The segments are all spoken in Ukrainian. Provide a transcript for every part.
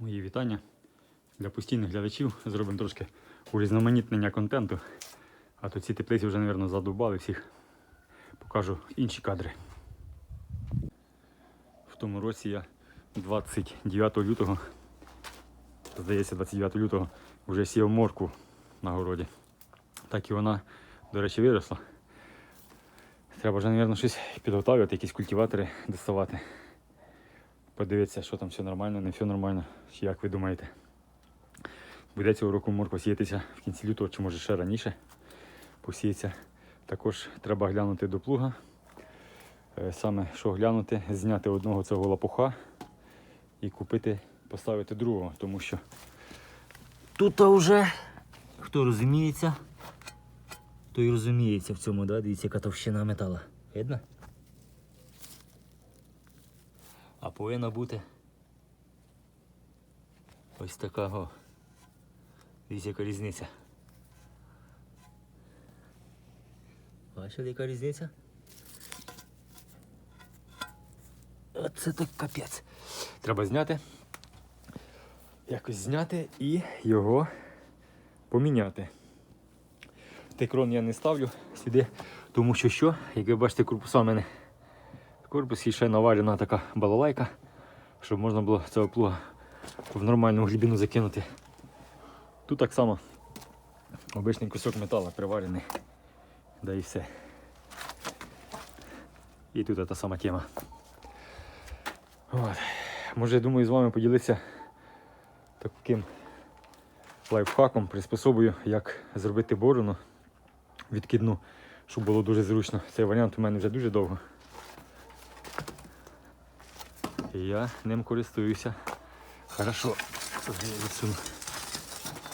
Мої вітання для постійних глядачів. Зробимо трошки урізноманітнення контенту. А то ці теплиці вже, мабуть, задовбали всіх. Покажу інші кадри. В тому році я 29 лютого, здається, 29 лютого вже сіяв морку на городі. Так і вона, до речі, виросла. Треба вже, мабуть, щось підготовлювати, якісь культиватори доставати. Подивитися, що там все нормально, не все нормально. Як ви думаєте? Буде цього року морква сіятися в кінці лютого, чи може ще раніше посіється. Також треба глянути до плуга. Е, Саме що глянути, зняти одного цього лопуха і купити, поставити другого, тому що Тут вже, хто розуміється, той розуміється в цьому, да? дивіться, яка товщина метала. Видно? А повинна бути ось така. О. Дивіться, яка різниця. Бачили, яка різниця? Оце так капець. треба зняти. Якось зняти і його поміняти. Текрон я не ставлю сюди, тому що що, як ви бачите, корпуса в мене в корпусі ще наварена така балалайка, щоб можна було цього плуга в нормальну глибину закинути. Тут так само обичний кусок металу приварений. Да і все. І тут та сама тема. От. Може, думаю, з вами поділитися таким лайфхаком, приспособою, як зробити борону відкидну, щоб було дуже зручно. Цей варіант у мене вже дуже довго. І я ним користуюся. Хорошо. Відсуну.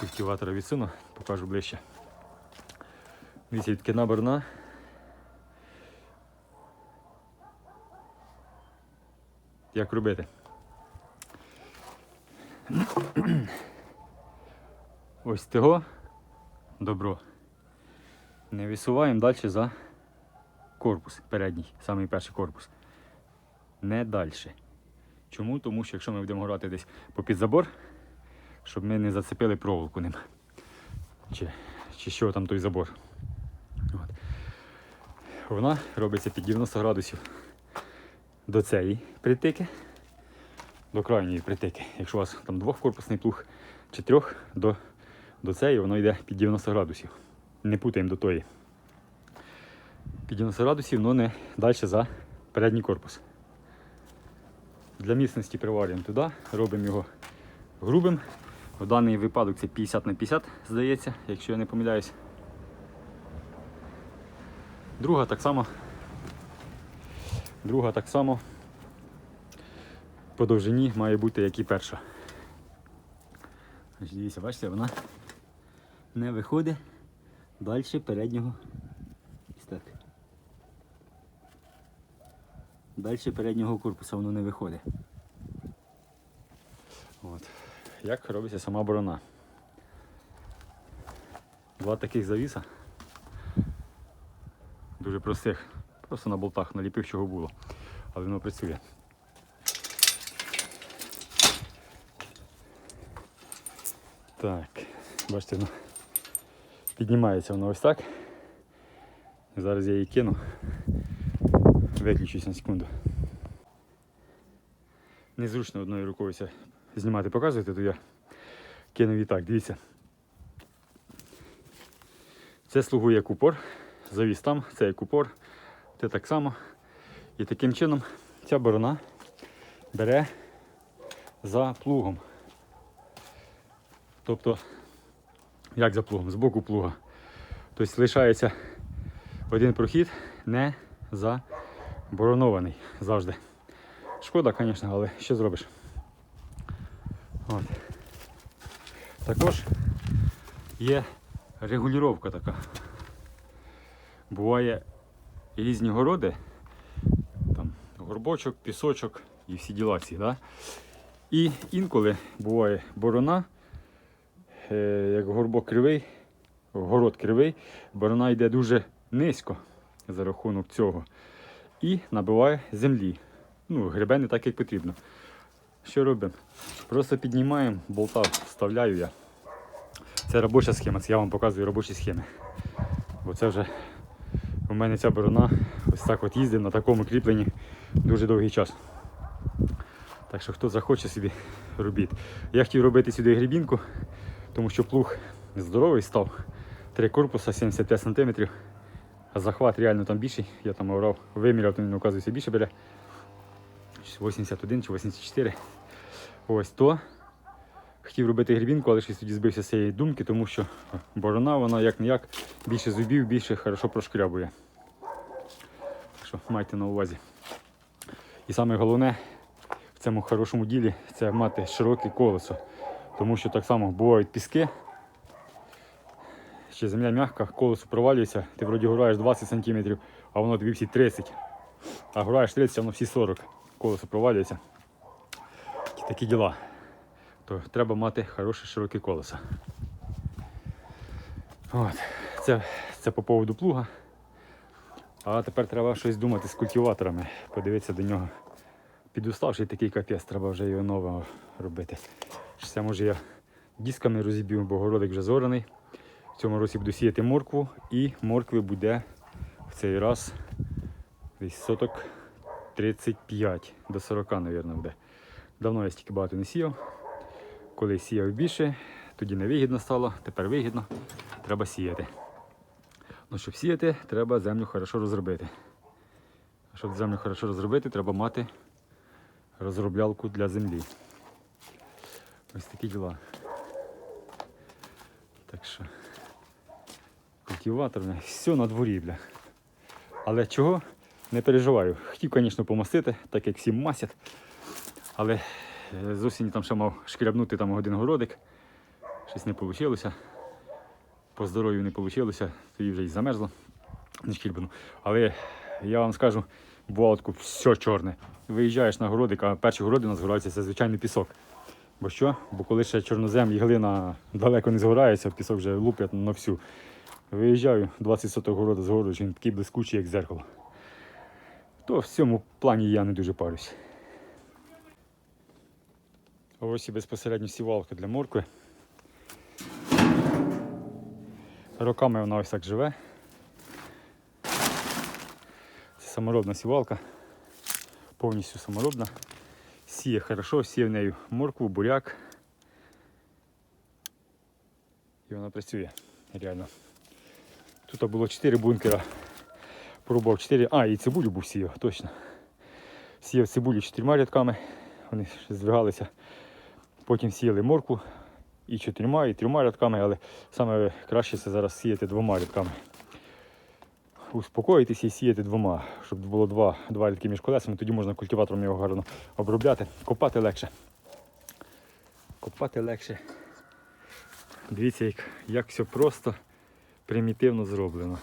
Культиватора відсуну, покажу ближче. Дивіться, відкидна борона. Як робити? Ось того добро. Не висуваємо далі за корпус передній, самий перший корпус. Не далі. Чому? Тому що якщо ми будемо грати десь попід забор, щоб ми не зацепили проволоку ним. Чи, чи що там той забор. От. Вона робиться під 90 градусів до цієї притики, до крайньої притики. Якщо у вас там двохкорпусний плуг чи трьох, до, до цієї воно йде під 90 градусів. Не путаємо до тої. Під 90 градусів, але не далі за передній корпус. Для міцності приварюємо туди, робимо його грубим. В даний випадок це 50 на 50, здається, якщо я не помиляюсь. Друга так само. Друга так само по довжині має бути, як і перша. Дивіться, бачите, вона не виходить далі переднього. Ось так. Далі переднього корпуса воно не виходить. От. Як робиться сама борона? Два таких завіса. Дуже простих. Просто на болтах наліпив, чого було. Але воно працює. Так, бачите, воно піднімається воно ось так. Зараз я її кину. Виключусь на секунду. Незручно одною рукою це знімати, показувати, то я кину її так, дивіться. Це слугує як упор, завіс там, це як упор, це так само. І таким чином ця борона бере за плугом. Тобто, як за плугом, з боку плуга. Тобто лишається один прохід не заборонований завжди. Шкода, звісно, але що зробиш? От. Також є регулювання така. Буває різні городи, там горбочок, пісочок і всі діла ці. Да? І інколи буває борона, е, як горбок кривий, город кривий, борона йде дуже низько за рахунок цього і набиває землі. Ну, гребе не так, як потрібно. Що робимо? Просто піднімаємо, болта вставляю я. Це робоча схема, це я вам показую робочі схеми. Бо це вже у мене ця борона ось так от їздить на такому кріпленні дуже довгий час. Так що хто захоче собі робіть. Я хотів робити сюди грібінку, тому що плуг здоровий став. Три корпуса 75 см. Захват реально там більший. Я там орав, виміряв, то він оказується більше бере. 81 чи 84. Ось то. Хотів робити грібінку, але щось тоді збився з цієї думки, тому що борона, вона як не як більше зубів, більше хорошо прошкрябує. Так що майте на увазі. І саме головне в цьому хорошому ділі це мати широке колесо. Тому що так само бувають піски. Ще земля м'яка, колесо провалюється, ти вроді гураєш 20 см, а воно тобі всі 30. А гураєш 30, а воно всі 40. Колесо провалюється. Такі діла. То треба мати хороше широке колесо. От. Це, це по поводу плуга. А тепер треба щось думати з культиваторами. Подивитися до нього. Підуставший такий капець, треба вже його нового робити. Це може я дисками розіб'ю, бо городик вже зораний. В цьому році буду сіяти моркву і моркви буде в цей раз десь соток 35 до 40, мабуть, буде. Давно я стільки багато не сіяв. Коли сіяв більше, тоді невигідно стало, тепер вигідно, треба сіяти. Ну, щоб сіяти, треба землю хорошо розробити. А щоб землю хорошо розробити, треба мати розроблялку для землі. Ось такі діла. Так що бля, все на дворі, бля. Але чого? Не переживаю. Хотів, звісно, помастити, так як всі масять. Але е, з осені там ще мав шкрябнути там один городик. Щось не вийшло. По здоров'ю не вийшло, тоді вже й замерзло. Не шкірбану. Але я вам скажу, бувало все чорне. Виїжджаєш на городик, а перші городи у нас згораються, це звичайний пісок. Бо що? Бо коли ще чорнозем і глина далеко не згорається, пісок вже луплять на всю. Виїжджаю, 20 соток городу згорюю, він такий блискучий, як зеркало. То в цьому плані я не дуже парюсь. Ось і безпосередньо сівалка для моркви. Роками вона ось так живе. Це саморобна сівалка, повністю саморобна. Сіє хорошо, сіє в нею моркву, буряк. І вона працює реально. Тут було 4 бункера. Пробував 4. А, і цибулю був сіяв, точно. Сіяв цибулю чотирма рядками. Вони ще здвигалися. Потім сіяли морку і чотирма, і трьома рядками, але саме краще це зараз сіяти двома рядками. Успокоїтися і сіяти двома, щоб було два, два рядки між колесами, тоді можна культиватором його гарно обробляти. Копати легше. Копати легше. Дивіться, як, як все просто, примітивно зроблено.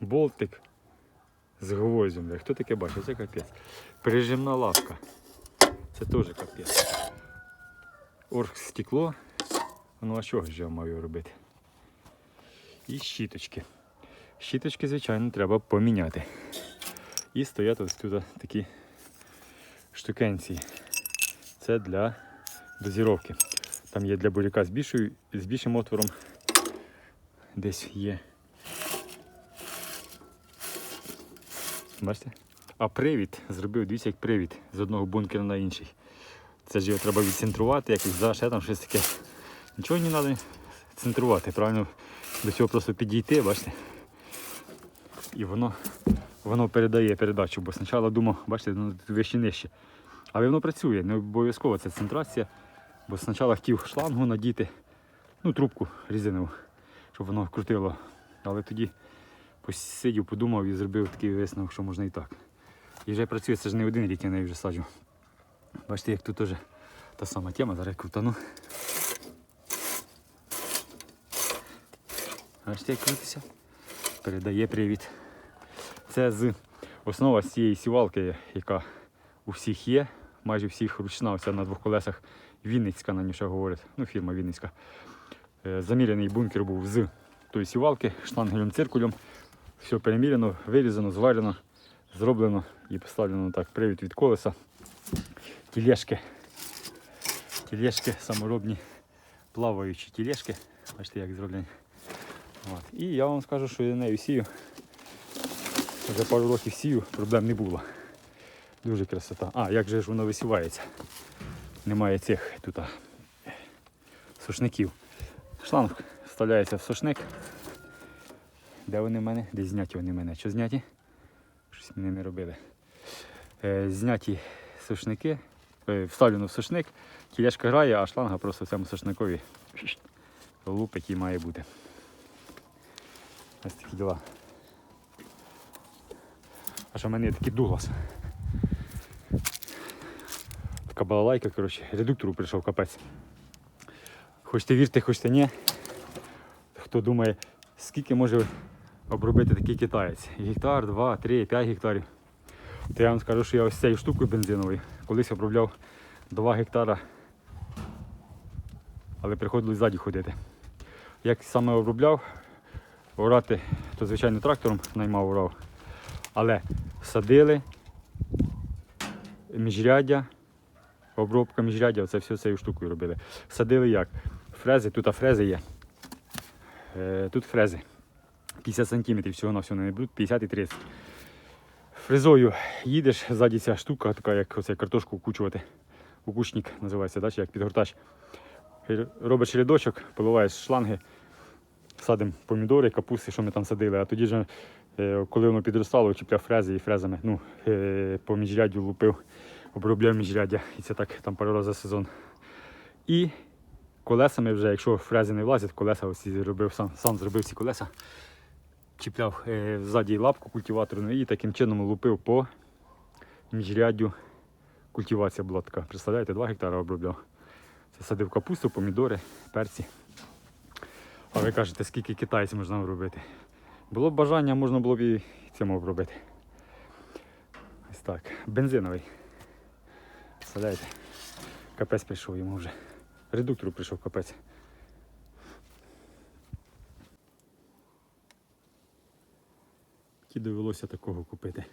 Болтик з гвоздем. Хто таке бачив? Це капець. Прижимна лавка. Це теж капець. Орг стекло. Ну а чого ж я його робити? І щіточки. Щіточки, звичайно, треба поміняти. І стоять ось тут такі штукенції. Це для дозіровки. Там є для буряка з, більшою, з більшим отвором. Десь є. Бачите? А привід зробив, дивіться, як привід з одного бункера на інший. Це ж його треба відцентрувати, якось за ще там щось таке. Нічого не треба центрувати, правильно до цього просто підійти, бачите? І воно, воно передає передачу, бо спочатку думав, бачите, ну, вище нижче. Але воно працює, не обов'язково це центрація. Бо спочатку хотів шлангу надіти, ну, трубку різинову, щоб воно крутило. Але тоді посидів, подумав і зробив такий висновок, що можна і так. І вже працює, це ж не один рік я неї вже саджу. Бачите, як тут теж та сама тема, зараз крутану. Бачите, як крутиться? Передає привід. Це з основа з цієї сівалки, яка у всіх є, майже всіх ручна, оця на двох колесах Вінницька, на ній говорять, ну фірма Вінницька. Е, Заміряний бункер був з тої сівалки, штангелем циркулем. Все переміряно, вирізано, зварено. зроблено і поставлено так привід від колеса. Тілешки. Тілешки саморобні, плаваючі тілешки. Бачите, як зроблені. От. І я вам скажу, що я нею сію. Вже пару років сію, проблем не було. Дуже красота. А, як же ж воно висівається? Немає цих тут сушників. Шланг вставляється в сушник. Де вони в мене? Десь зняті вони в мене. Що зняті? Щось мені не робили. Е, зняті сушники, е, вставлено в сушник, тілешка грає, а шланга просто в цьому сушникові лупить і має бути. Ось такі діла. А що в мене є такий Дуглас. Така балалайка, коротше, редуктору прийшов капець. Хочете вірте, хочете ні. Хто думає, скільки може обробити такий китаєць? Гектар, 2, 3, 5 гектарів. То я вам скажу, що я ось цією штукою бензиновою колись обробляв 2 гектара, але приходилось ззаді ходити. Як саме обробляв, орати, то звичайно трактором наймав орав. Але садили міжряддя, обробка міжряддя, це все цією штукою робили. Садили як? Фрези, тут фрези є. Е, тут фрези. 50 см всього на всього не беруть, 50 і 30. Фрезою їдеш, ззаді ця штука, така як оце картошку укучувати. Укучник називається, чи як підгортач. Робиш рядочок, поливаєш шланги, садимо помідори, капусти, що ми там садили. А тоді ж, е, коли воно підростало, чіпляв фрези і фрезами ну, е, по міжряддю лупив, обробляв міжряддя. І це так там пару разів за сезон. І колесами вже, якщо фрези не влазять, колеса ось зробив сам, сам зробив ці колеса. Чіпляв е, ззаді лапку культиваторну і таким чином лупив по міжряддю. Культивація була така. Представляєте, 2 гектара обробляв. Це садив капусту, помідори, перці. А ви кажете, скільки китайців можна обробити? Було б бажання, можна було б і цим обробити. Ось так. Бензиновий. Представляєте? Капець прийшов йому вже. Редуктору прийшов капець. Ті довелося такого купити.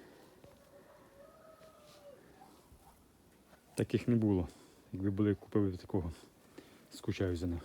Таких не було. Якби були купили такого, скучаю за ним.